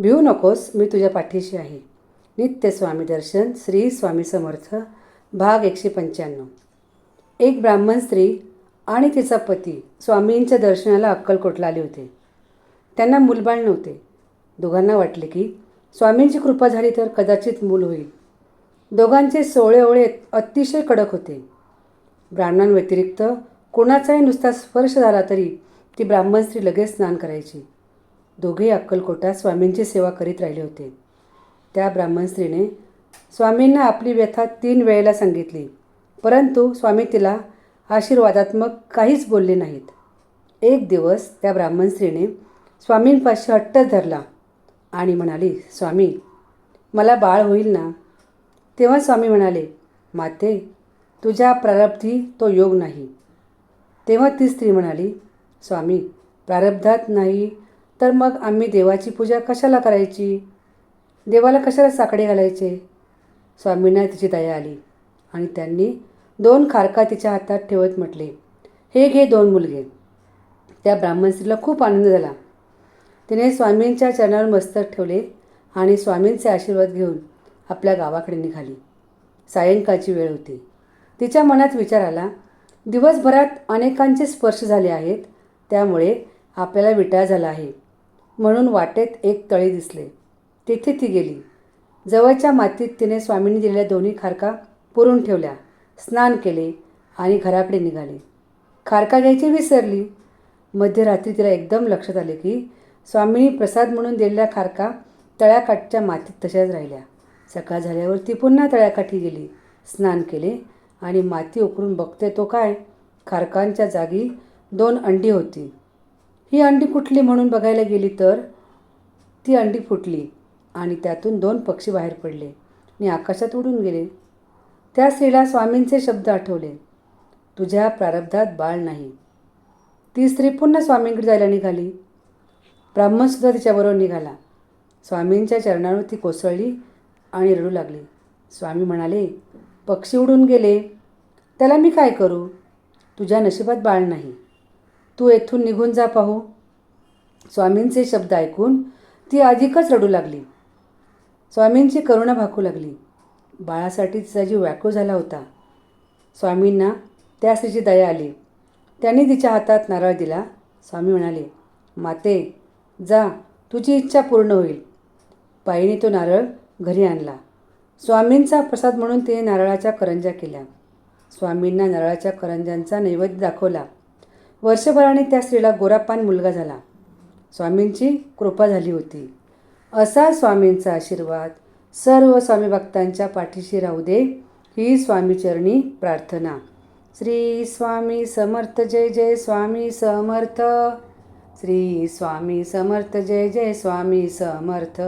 भिऊ नकोस मी तुझ्या पाठीशी आहे. नित्य स्वामी दर्शन श्री स्वामी समर्थ भाग एकशे पंच्याण्णव. एक ब्राह्मण स्त्री आणि तिचा पती स्वामींच्या दर्शनाला अक्कलकोटला आले होते. त्यांना मूलबाळ नव्हते. दोघांना वाटले की स्वामींची कृपा झाली तर कदाचित मूल होईल. दोघांचे सोळे ओळे अतिशय कडक होते. ब्राह्मणांव्यतिरिक्त कोणाचाही नुसता स्पर्श झाला तरी ती ब्राह्मण स्त्री लगेच स्नान करायची. दोघे अक्कलकोटात स्वामींची सेवा करीत राहिले होते. त्या ब्राह्मण स्त्रीने स्वामींना आपली व्यथा तीन वेळेला सांगितली परंतु स्वामी तिला आशीर्वादात्मक काहीच बोलले नाहीत. एक दिवस त्या ब्राह्मण स्त्रीने स्वामींपाशी हट्ट धरला आणि म्हणाली स्वामी मला बाळ होईल ना? तेव्हा स्वामी म्हणाले माते तुझ्या प्रारब्धी तो योग नाही. तेव्हा ती स्त्री म्हणाली स्वामी प्रारब्धात नाही तर मग आम्ही देवाची पूजा कशाला करायची? देवाला कशाला साकडे घालायचे? स्वामींना तिची दया आली आणि त्यांनी दोन खारका तिच्या हातात ठेवत म्हटले हे घे दोन मुलगे. त्या ब्राह्मण स्त्रीला खूप आनंद झाला. तिने स्वामींच्या चरणावर मस्तक ठेवले आणि स्वामींचे आशीर्वाद घेऊन आपल्या गावाकडे निघाली. सायंकाळची वेळ होती. तिच्या मनात विचार आला दिवसभरात अनेकांचे स्पर्श झाले आहेत त्यामुळे आपल्याला विटाळ झाला आहे. म्हणून वाटेत एक तळी दिसले. तिथे ती गेली. जवळच्या मातीत तिने स्वामींनी दिलेल्या दोन्ही खारका पुरून ठेवल्या. स्नान केले आणि घराकडे निघाले. खारका घ्यायची विसरली. मध्यरात्री तिला एकदम लक्षात आले की स्वामींनी प्रसाद म्हणून दिलेल्या खारका तळ्याकाठच्या मातीत तशाच राहिल्या. सकाळ झाल्यावर ती पुन्हा तळ्याकाठी गेली. स्नान केले आणि माती उकरून बघते तो काय? खारकांच्या जागी दोन अंडी होती. ही अंडी फुटली म्हणून बघायला गेली तर ती अंडी फुटली आणि त्यातून दोन पक्षी बाहेर पडले. आणि आकाशात उडून गेले. त्या स्त्रीला स्वामींचे शब्द आठवले. तुझ्या प्रारब्धात बाळ नाही. ती स्त्री पुन्हा स्वामींकडे जायला निघाली. ब्राह्मणसुद्धा तिच्याबरोबर निघाला. स्वामींच्या चरणावर ती कोसळली आणि रडू लागली. स्वामी म्हणाले पक्षी उडून गेले. त्याला मी काय करू? तुझ्या नशिबात बाळ नाही. तू येथून निघून जा पाहू. स्वामींचे शब्द ऐकून ती अधिकच रडू लागली. स्वामींची करुणा भाकू लागली. बाळासाठी तिचा जीव व्याकुळ झाला होता. स्वामींना त्या स्त्रीची दया आली. त्यांनी तिच्या हातात नारळ दिला. स्वामी म्हणाले माते जा तुझी इच्छा पूर्ण होईल. बाईने तो नारळ घरी आणला. स्वामींचा प्रसाद म्हणून तिने नारळाच्या करंजा केल्या. स्वामींना नारळाच्या करंजांचा नैवेद्य दाखवला. वर्षभराने त्या स्त्रीला गोरापान मुलगा झाला. स्वामींची कृपा झाली होती. असा स्वामींचा आशीर्वाद सर्व स्वामी भक्तांच्या पाठीशी राहू दे ही स्वामीचरणी प्रार्थना. श्री स्वामी समर्थ जय जय स्वामी समर्थ. श्री स्वामी समर्थ जय जय स्वामी समर्थ.